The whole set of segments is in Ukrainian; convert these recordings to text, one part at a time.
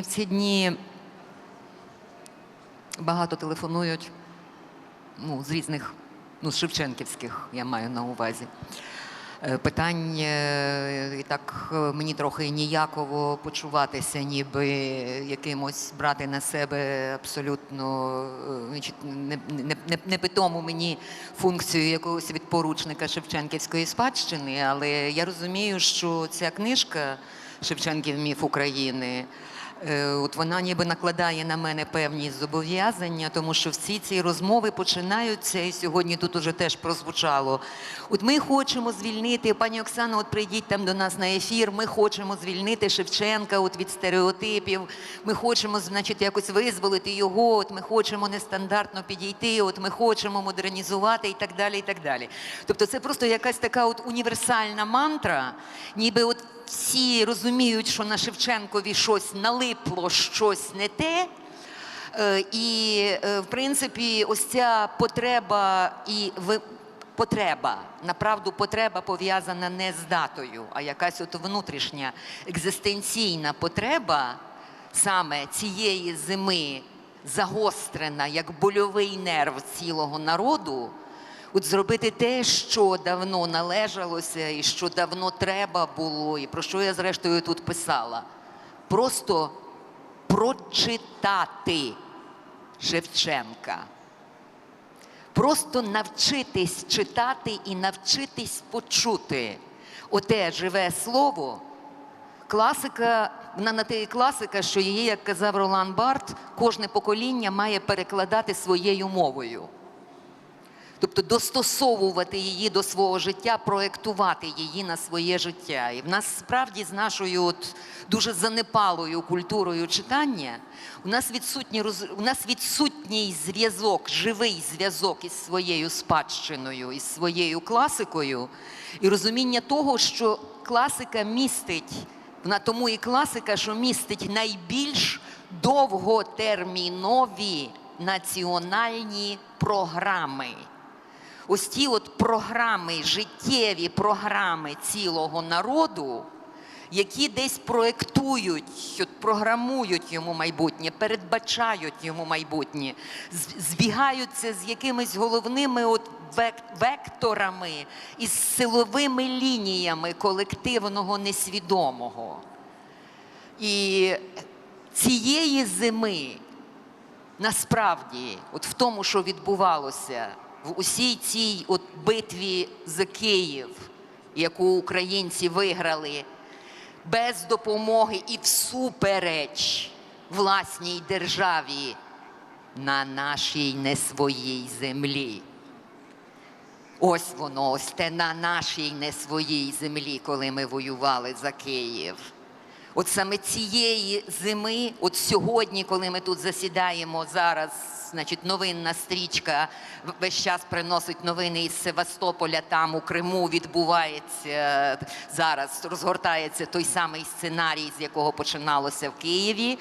Мені в ці дні багато телефонують ну, з різних, ну, з Шевченківських, я маю на увазі. Е, Питань е, і так е, мені трохи ніяково почуватися, ніби якимось брати на себе абсолютно значить, не, не, не, мені функцію якогось відпоручника Шевченківської спадщини, але я розумію, що ця книжка Шевченків міф України. Е, От вона ніби накладає на мене певні зобов'язання, тому що всі ці розмови починаються, і сьогодні тут уже теж прозвучало. От ми хочемо звільнити, пані Оксано, от прийдіть там до нас на ефір. Ми хочемо звільнити Шевченка от від стереотипів. Ми хочемо, значить, якось визволити його. От ми хочемо нестандартно підійти. От ми хочемо модернізувати і так далі. І так далі. Тобто, це просто якась така от універсальна мантра, ніби от всі розуміють, що на Шевченкові щось налипло, щось не те. Е, І, е, в принципі, ось ця потреба і. Потреба, направду, потреба пов'язана не з датою, а якась от внутрішня екзистенційна потреба саме цієї зими, загострена як больовий нерв цілого народу, от зробити те, що давно належалося, і що давно треба було, і про що я зрештою тут писала. Просто прочитати Шевченка. Просто навчитись читати і навчитись почути. Оте живе слово. Класика, вона на те і класика, що її, як казав Ролан Барт, кожне покоління має перекладати своєю мовою. Тобто достосовувати її до свого життя, проектувати її на своє життя. І в нас справді з нашою от дуже занепалою культурою читання у нас відсутній у нас відсутній зв'язок, живий зв'язок із своєю спадщиною, із своєю класикою, і розуміння того, що класика містить, вона тому і класика, що містить найбільш довготермінові національні програми. Ось ті от програми, життєві програми цілого народу, які десь проектують, програмують йому майбутнє, передбачають йому майбутнє, збігаються з якимись головними от век- векторами із силовими лініями колективного несвідомого. І цієї зими насправді, от в тому, що відбувалося в усій цій от битві за Київ, яку українці виграли без допомоги і всупереч власній державі на нашій не своїй землі. Ось воно, ось те на нашій не своїй землі, коли ми воювали за Київ. От саме цієї зими, от сьогодні, коли ми тут засідаємо зараз, значить, новинна стрічка весь час приносить новини із Севастополя, там у Криму відбувається зараз, розгортається той самий сценарій, з якого починалося в Києві.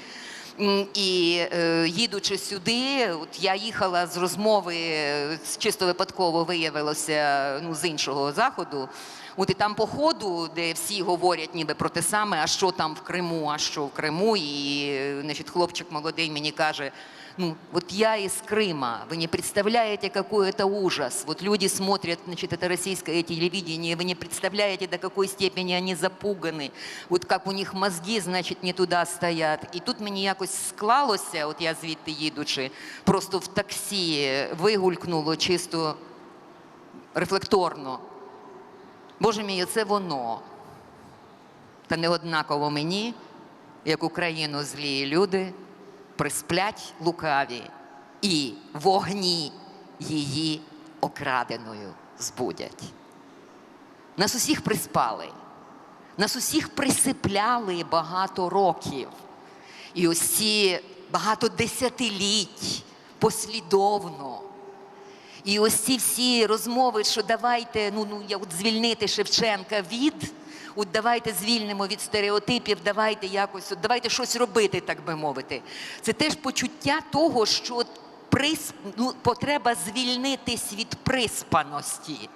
І е, їдучи сюди, от я їхала з розмови, е, чисто випадково виявилося ну, з іншого заходу. От і там по ходу, де всі говорять ніби про те саме, а що там в Криму, а що в Криму. І е, значить, хлопчик молодий мені каже: ну, вот я из Крыма, вы не представляете, какой это ужас. Вот люди смотрят, значит, это российское телевидение, вы не представляете, до какой степени они запуганы, вот как у них мозги, значить, не туди стоять. І тут мені якось склалося, от я звідти їдучи, просто в таксі вигулькнуло чисто рефлекторно. Боже мій, це воно. Та не однаково мені, як Україну злі люди, присплять лукаві і вогні її окраденою збудять. Нас усіх приспали, нас усіх присипляли багато років. І ось багато десятиліть послідовно. І ось ці всі розмови, що давайте ну, ну, я от звільнити Шевченка від, от давайте звільнимо від стереотипів, давайте якось, от давайте щось робити, так би мовити. Це теж почуття того, що от прис, ну, потреба звільнитись від приспаності,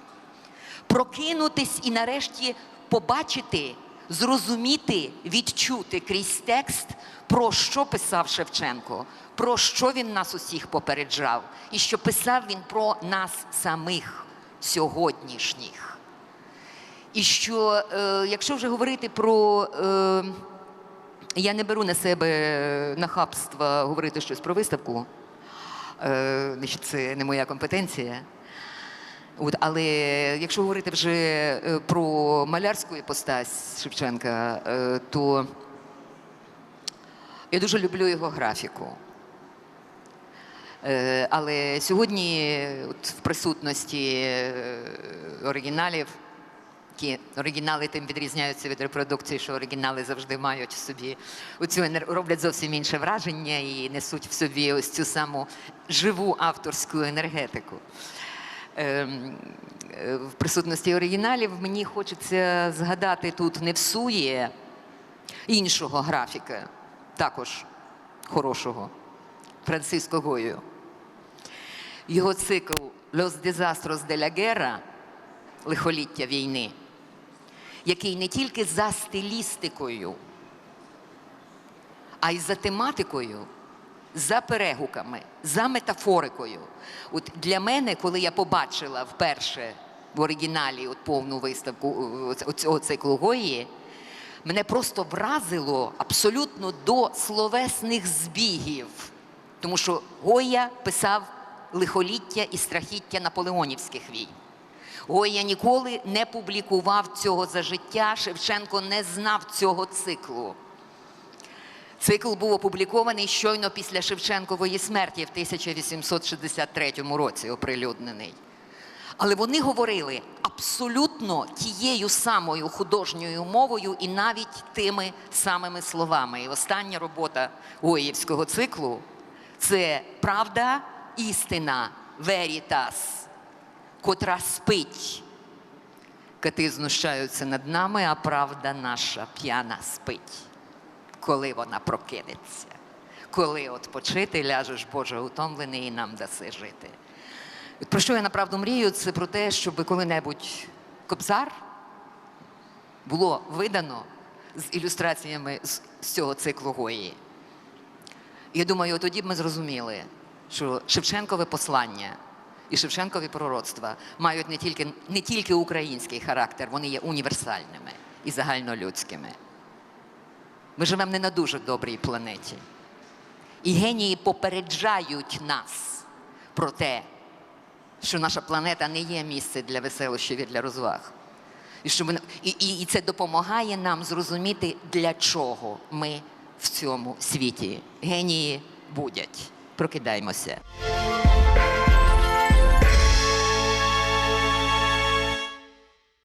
прокинутись і нарешті побачити зрозуміти, відчути крізь текст, про що писав Шевченко, про що він нас усіх попереджав, і що писав він про нас самих сьогоднішніх. І що, е, якщо вже говорити про. Е, я не беру на себе нахабство говорити щось про виставку. Е, це не моя компетенція. От, але якщо говорити вже е, про малярську іпостась Шевченка, е, то я дуже люблю його графіку. Е, Але сьогодні, от в присутності оригіналів, які оригінали тим відрізняються від репродукції, що оригінали завжди мають в собі оцю роблять зовсім інше враження і несуть в собі ось цю саму живу авторську енергетику. Ем, е, В присутності оригіналів мені хочеться згадати тут не всує іншого графіка, також хорошого, Франциско Гою. Його цикл Los Desastros de la Guerra лихоліття війни, який не тільки за стилістикою, а й за тематикою, за перегуками, за метафорикою. От для мене, коли я побачила вперше в оригіналі от повну виставку е, цього циклу Гої, мене просто вразило абсолютно до словесних збігів. Тому що Гоя писав лихоліття і страхіття наполеонівських війн. Гоя ніколи не публікував цього за життя. Шевченко не знав цього циклу. Цикл був опублікований щойно після Шевченкової смерті в 1863 році, оприлюднений. Але вони говорили абсолютно тією самою художньою мовою і навіть тими самими словами. І остання робота Гоївського циклу це правда, істина, верітас, котра спить. Кати знущаються над нами, а правда наша п'яна спить коли вона прокинеться, коли от почити ляжеш, Боже, утомлений і нам даси жити. Про що я направду мрію? Це про те, щоб коли-небудь Кобзар було видано з ілюстраціями з цього циклу Гої. Я думаю, тоді б ми зрозуміли, що Шевченкове послання і Шевченкові пророцтва мають не тільки, не тільки український характер, вони є універсальними і загальнолюдськими. Ми живемо не на дуже добрій планеті. І генії попереджають нас про те, що наша планета не є місце для веселощів і для розваг. І, що ми, і, і, це допомагає нам зрозуміти, для чого ми в цьому світі. Генії будять. Прокидаймося.